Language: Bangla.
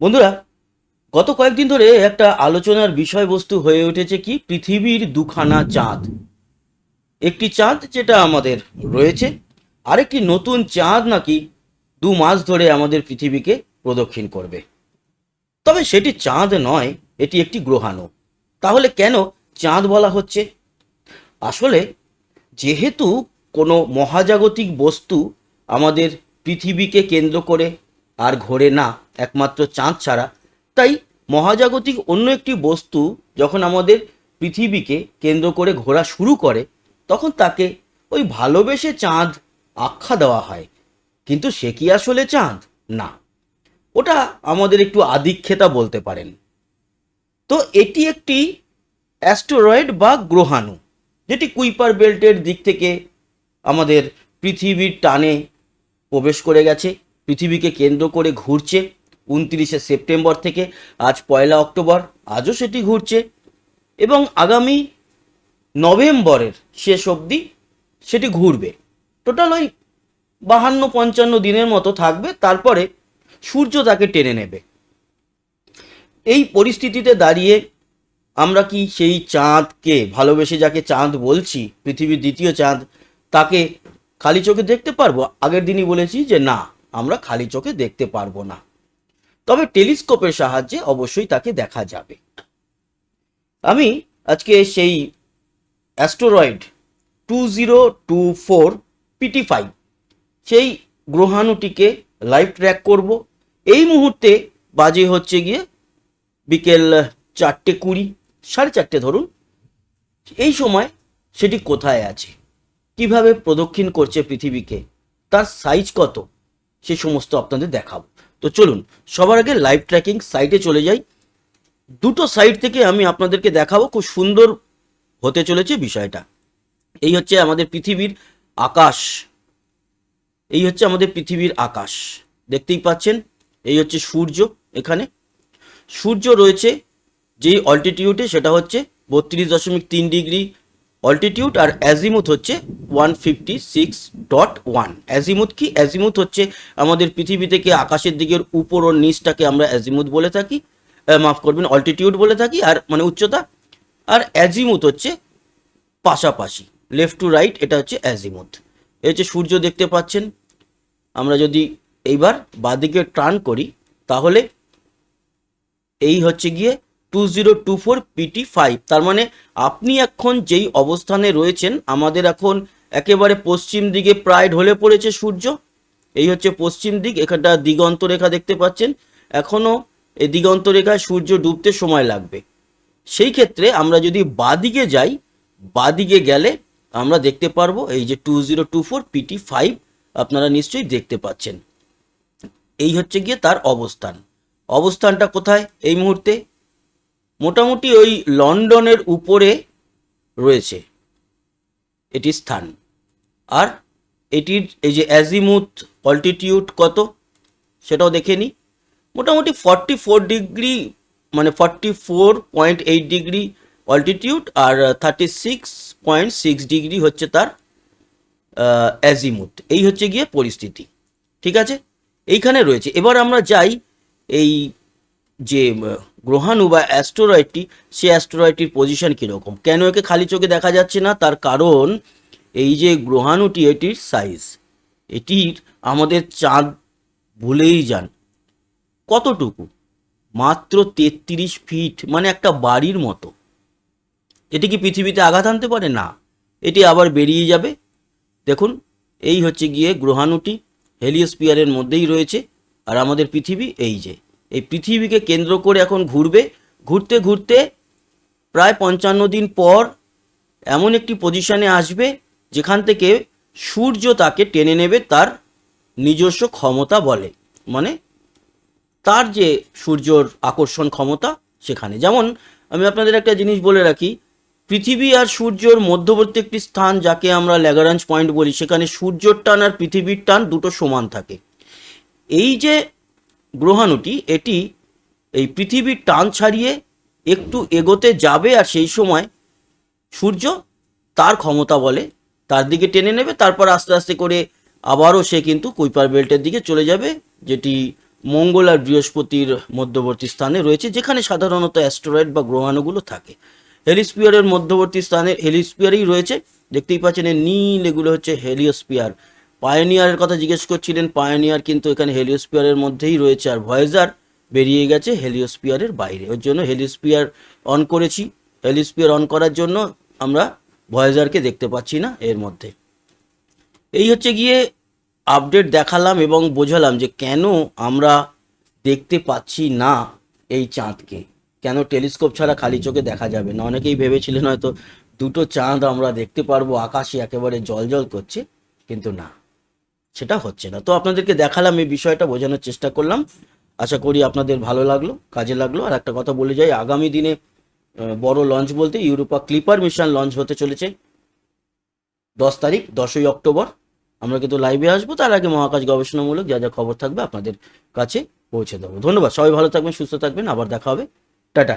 বন্ধুরা, গত কয়েকদিন ধরে একটা আলোচনার বিষয়বস্তু হয়ে উঠেছে কি? পৃথিবীর দুখানা চাঁদ। একটি চাঁদ যেটা আমাদের রয়েছে, আরেকটি নতুন চাঁদ নাকি দু মাস ধরে আমাদের পৃথিবীকে প্রদক্ষিণ করবে। তবে সেটি চাঁদ নয়, এটি একটি গ্রহাণু। তাহলে কেন চাঁদ বলা হচ্ছে? আসলে যেহেতু কোনো মহাজাগতিক বস্তু আমাদের পৃথিবীকে কেন্দ্র করে আর ঘোরে না, একমাত্র চাঁদ ছাড়া। তাই মহাজাগতিক অন্য একটি বস্তু যখন আমাদের পৃথিবীকে কেন্দ্র করে ঘোরা শুরু করে, তখন তাকে ওই ভালোবেসে চাঁদ আখ্যা দেওয়া হয়। কিন্তু সে কি আসলে চাঁদ? না। ওটা আমাদের একটু আদিক্ষেতা বলতে পারেন। তো এটি একটি অ্যাস্টেরয়েড বা গ্রহাণু, যেটি কুইপার বেল্টের দিক থেকে আমাদের পৃথিবীর টানে প্রবেশ করে গেছে। পৃথিবীকে কেন্দ্র করে ঘুরছে উনত্রিশে সেপ্টেম্বর থেকে, আজ পয়লা অক্টোবর, আজও সেটি ঘুরছে। এবং আগামী নভেম্বরের শেষ অবধি সেটি ঘুরবে। টোটাল ওই বাহান্ন পঞ্চান্ন দিনের মতো থাকবে, তারপরে সূর্য তাকে টেনে নেবে। এই পরিস্থিতিতে দাঁড়িয়ে আমরা কি সেই চাঁদকে ভালোবেসে যাকে চাঁদ বলছি, পৃথিবীর দ্বিতীয় চাঁদ, তাকে খালি চোখে দেখতে পারব? আগের দিনই বলেছি যে না। আমরা খালি চোখে দেখতে পারব না। তবে টেলিস্কোপের সাহায্যে অবশ্যই তাকে দেখা যাবে। আমি আজকে সেই asteroid two zero two four PT five সেই গ্রহাণুটিকে লাইভ ট্র্যাক করব। এই মুহূর্তে বাজে হচ্ছে গিয়ে বিকেল চারটে কুড়ি, সাড়ে চারটে ধরুন। এই সময় সেটি কোথায় আছে? কীভাবে প্রদক্ষিণ করছে পৃথিবীকে? তার সাইজ কত? সে সমস্ত আপনাদের দেখাবো। তো চলুন, সবার আগে লাইভ ট্র্যাকিং সাইটে চলে যাই। দুটো সাইট থেকে আমি আপনাদেরকে দেখাবো খুব সুন্দর হতে চলেছে বিষয়টা। এই হচ্ছে আমাদের পৃথিবীর আকাশ। এই হচ্ছে আমাদের পৃথিবীর আকাশ। দেখতেই পাচ্ছেন, এই হচ্ছে সূর্য এখানে। সূর্য রয়েছে যেই অল্টিটিউডে সেটা হচ্ছে বত্রিশ দশমিক তিন ডিগ্রি অল্টিটিউড আর অ্যাজিমুথ হচ্ছে one fifty six dot one azimuth কি? অ্যাজিমুথ হচ্ছে আমাদের পৃথিবী থেকে আকাশের দিকের উপর ও নিচটাকে আমরা অ্যাজিমুথ বলে থাকি। মাফ করবেন অল্টিটিউড বলে থাকি, আর মানে উচ্চতা। আর অ্যাজিমুথ হচ্ছে পাশাপাশি লেফট টু রাইট এটা হচ্ছে অ্যাজিমুথ এই হচ্ছে সূর্য দেখতে পাচ্ছেন। আমরা যদি এইবার বাদিকে টার্ন করি, তাহলে এই হচ্ছে গিয়ে two zero two four PT five তার মানে আপনি এখন যেই অবস্থানে রয়েছেন, আমাদের এখন একেবারে পশ্চিম দিকে প্রায় ঢলে পড়েছে সূর্য। এই হচ্ছে পশ্চিম দিক, এখানটা দিগন্ত রেখা দেখতে পাচ্ছেন। এখনও এই দিগন্ত রেখায় সূর্য ডুবতে সময় লাগবে। সেই ক্ষেত্রে আমরা যদি বাদিকে যাই, বাদিকে গেলে আমরা দেখতে পারব এই যে two zero two four PT five আপনারা নিশ্চয়ই দেখতে পাচ্ছেন। এই হচ্ছে গিয়ে তার অবস্থান। অবস্থানটা কোথায়? এই মুহূর্তে মোটামুটি ওই লন্ডনের উপরে রয়েছে। এটির স্থান। আর এটির এই যে অ্যাজিমুথ অল্টিটিউড কত, সেটাও দেখে নিই। মোটামুটি ফর্টি ফোর ডিগ্রি মানে forty four point eight degree altitude আর thirty six point six degree হচ্ছে তার অ্যাজিমুথ এই হচ্ছে গিয়ে পরিস্থিতি। ঠিক আছে? এইখানে রয়েছে। এবার আমরা যাই এই যে গ্রহাণু বা অ্যাস্টোরয়েডটি সে অ্যাস্টোরয়েডটির পজিশন কীরকম? কেন একে খালি চোখে দেখা যাচ্ছে না? তার কারণ এই যে গ্রহাণুটি, এটির সাইজ এটির আমাদের চাঁদ ভুলেই যান। কতটুকু? মাত্র তেত্রিশ ফিট মানে একটা বাড়ির মতো। এটি কি পৃথিবীতে আঘাত আনতে পারে? না। এটি আবার বেরিয়ে যাবে। দেখুন, এই হচ্ছে গিয়ে গ্রহাণুটি। হেলিওস্পিয়ারের মধ্যেই রয়েছে। আর আমাদের পৃথিবী এই যে। এই পৃথিবীকে কেন্দ্র করে এখন ঘুরবে। ঘুরতে ঘুরতে প্রায় পঞ্চান্ন দিন পর এমন একটি পজিশনে আসবে, যেখান থেকে সূর্য তাকে টেনে নেবে তার নিজস্ব ক্ষমতা বলে। মানে তার যে সূর্যর আকর্ষণ ক্ষমতা সেখানে। যেমন আমি আপনাদের একটা জিনিস বলে রাখি, পৃথিবী আর সূর্যর মধ্যবর্তী একটি স্থান যাকে আমরা ল্যাগারাঞ্জ পয়েন্ট বলি, সেখানে সূর্যর টান আর পৃথিবীর টান দুটো সমান থাকে। এই যে গ্রহাণুটি এটি এই পৃথিবীর টান ছাড়িয়ে একটু এগোতে যাবে আর সেই সময় সূর্য তার ক্ষমতা বলে, তার দিকে টেনে নেবে, তারপর আস্তে আস্তে করে আবারও সে কিন্তু কুইপার বেল্টের দিকে চলে যাবে, যেটি মঙ্গল আর বৃহস্পতির মধ্যবর্তী স্থানে রয়েছে, যেখানে সাধারণত অ্যাস্টেরয়েড বা গ্রহাণুগুলো থাকে। হেলিস্পিয়ারের মধ্যবর্তী স্থানে, হেলিস্পিয়ারই রয়েছে, দেখতেই পাচ্ছেন নীল এগুলো হচ্ছে হেলিওস্পিয়ার। পায়োনিয়ারের কথা জিজ্ঞেস করছিলেন। পায়োনিয়ার কিন্তু এখানে হেলিওস্পিয়ারের মধ্যেই রয়েছে আর ভয়েজার বেরিয়ে গেছে হেলিওস্পিয়ারের বাইরে। ওর জন্য হেলিওস্পিয়ার অন করেছি। হেলিওস্পিয়ার অন করার জন্য আমরা ভয়েজারকে দেখতে পাচ্ছি না এর মধ্যে। এই হচ্ছে গিয়ে আপডেট দেখালাম এবং বোঝালাম যে কেন আমরা দেখতে পাচ্ছি না এই চাঁদকে। কেন টেলিস্কোপ ছাড়া খালি চোখে দেখা যাবে না? অনেকেই ভেবেছিলেন হয়তো দুটো চাঁদ আমরা দেখতে পারব, আকাশে একেবারে জল জল করছে, কিন্তু না। সেটা হচ্ছে না। তো আপনাদেরকে দেখালাম, এই বিষয়টা বোঝানোর চেষ্টা করলাম। আশা করি আপনাদের ভালো লাগল, কাজে লাগল। আর একটা কথা বলে যাই, আগামী দিনে বড় লঞ্চ বলতে ইউরোপা ক্লিপার মিশন লঞ্চ হতে চলেছে দশ তারিখ, দশই অক্টোবর। আমরা কিন্তু লাইভে আসব, তার আগে মহাকাশ গবেষণামূলক যা যা খবর থাকবে আপনাদের কাছে পৌঁছে দেবো। ধন্যবাদ, সবাই ভালো থাকবেন, সুস্থ থাকবেন, আবার দেখা হবে। টাটা।